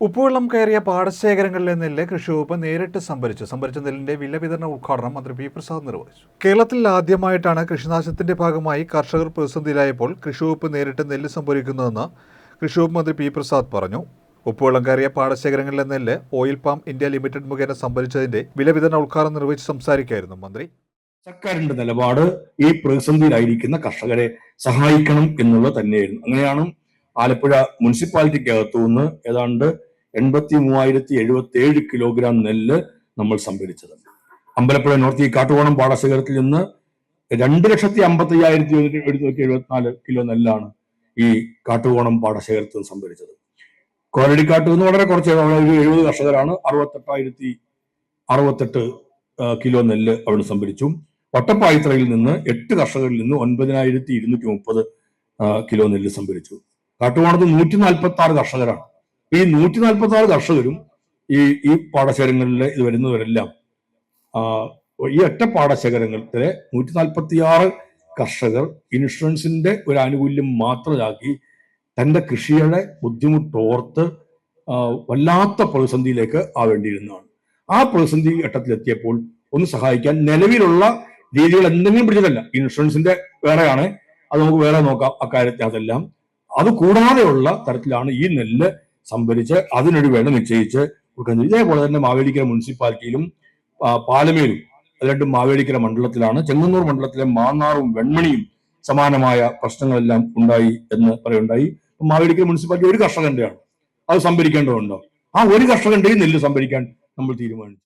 ഉപ്പുവെള്ളം കയറിയ പാടശേഖരങ്ങളിലെ നെല്ല് കൃഷിവകുപ്പ് നേരിട്ട് സംഭരിച്ചു. സംഭരിച്ച നെല്ലിന്റെ വില വിതരണ ഉദ്ഘാടനം മന്ത്രി പി പ്രസാദ് നിർവഹിച്ചു. കേരളത്തിൽ ആദ്യമായിട്ടാണ് കൃഷിനാശത്തിന്റെ ഭാഗമായി കർഷകർ പ്രതിസന്ധിയിലായപ്പോൾ കൃഷിവകുപ്പ് നേരിട്ട് നെല്ല് സംഭരിക്കുന്നതെന്ന് കൃഷിവകുപ്പ് മന്ത്രി പി പ്രസാദ് പറഞ്ഞു. ഉപ്പുവെള്ളം കയറിയ പാടശേഖരങ്ങളിലെ നെല്ല് ഓയിൽ പാം ഇന്ത്യ ലിമിറ്റഡ് മുഖേന സംഭരിച്ചതിന്റെ വില വിതരണ ഉദ്ഘാടനം നിർവഹിച്ച് സംസാരിക്കുകയായിരുന്നു മന്ത്രി. സർക്കാരിന്റെ നിലപാട് ഈ പ്രതിസന്ധിയിലായിരിക്കുന്ന കർഷകരെ സഹായിക്കണം എന്നുള്ളത് തന്നെയായിരുന്നു. അങ്ങനെയാണ് ആലപ്പുഴ മുനിസിപ്പാലിറ്റിക്കകത്തു നിന്ന് ഏതാണ്ട് എൺപത്തി മൂവായിരത്തി എഴുപത്തി ഏഴ് കിലോഗ്രാം നെല്ല് നമ്മൾ സംഭരിച്ചത്. അമ്പലപ്പുഴ നോർത്ത് ഈ കാട്ടുകോണം പാടശേഖരത്തിൽ നിന്ന് രണ്ട് ലക്ഷത്തി അമ്പത്തി അയ്യായിരത്തി എഴുന്നൂറ്റി എഴുപത്തിനാല് കിലോ നെല്ലാണ് ഈ കാട്ടുകോണം പാടശേഖരത്തിൽ നിന്ന് സംഭരിച്ചത്. കോരടിക്കാട്ട് നിന്ന് വളരെ കുറച്ച് എഴുപത് കർഷകരാണ്. അറുപത്തെട്ടായിരത്തി അറുപത്തെട്ട് കിലോ നെല്ല് അവിടെ സംഭരിച്ചു. വട്ടപ്പായിത്രയിൽ നിന്ന് എട്ട് കർഷകരിൽ നിന്ന് ഒൻപതിനായിരത്തി ഇരുന്നൂറ്റി മുപ്പത് കിലോ നെല്ല് സംഭരിച്ചു. കാട്ടുകോണത്ത് നൂറ്റി നാൽപ്പത്തി ആറ് കർഷകരാണ്. ഈ നൂറ്റി നാൽപ്പത്തി ആറ് കർഷകരും ഈ ഈ പാടശേഖരങ്ങളിൽ ഇത് വരുന്നവരെല്ലാം ഈ ഒറ്റ പാടശേഖരങ്ങളിലെ നൂറ്റി നാൽപ്പത്തി ആറ് കർഷകർ ഇൻഷുറൻസിന്റെ ഒരു ആനുകൂല്യം മാത്രമാക്കി തന്റെ കൃഷിയുടെ ബുദ്ധിമുട്ടോർത്ത് വല്ലാത്ത പ്രതിസന്ധിയിലേക്ക് ആവേണ്ടിയിരുന്നതാണ്. ആ പ്രതിസന്ധി ഘട്ടത്തിലെത്തിയപ്പോൾ ഒന്ന് സഹായിക്കാൻ നിലവിലുള്ള രീതികൾ എന്തെങ്കിലും പിടിച്ചതല്ല. ഇൻഷുറൻസിന്റെ വേറെയാണ്. അത് നമുക്ക് വേറെ നോക്കാം. അക്കാര്യത്തിൽ അതെല്ലാം അത് കൂടാതെയുള്ള തരത്തിലാണ് ഈ നെല്ല് സംഭരിച്ച് അതിനൊരു വില നിശ്ചയിച്ച് കൊടുക്കുന്നത് ഇതേപോലെ തന്നെ മാവേലിക്കര മുനിസിപ്പാലിറ്റിയിലും പാലമേലും അതിലും മാവേലിക്കര മണ്ഡലത്തിലാണ് ചെങ്ങന്നൂർ മണ്ഡലത്തിലെ മാന്നാറും വെൺമണിയും സമാനമായ പ്രശ്നങ്ങളെല്ലാം ഉണ്ടായി എന്ന് പറയുണ്ടായി. മാവേലിക്കര മുനിസിപ്പാലിറ്റി ഒരു കർഷകന്റെയാണ് അത് സംഭരിക്കേണ്ടതുണ്ടോ? ആ ഒരു കർഷകന്റെയും നെല്ല് സംഭരിക്കാൻ നമ്മൾ തീരുമാനിച്ചു.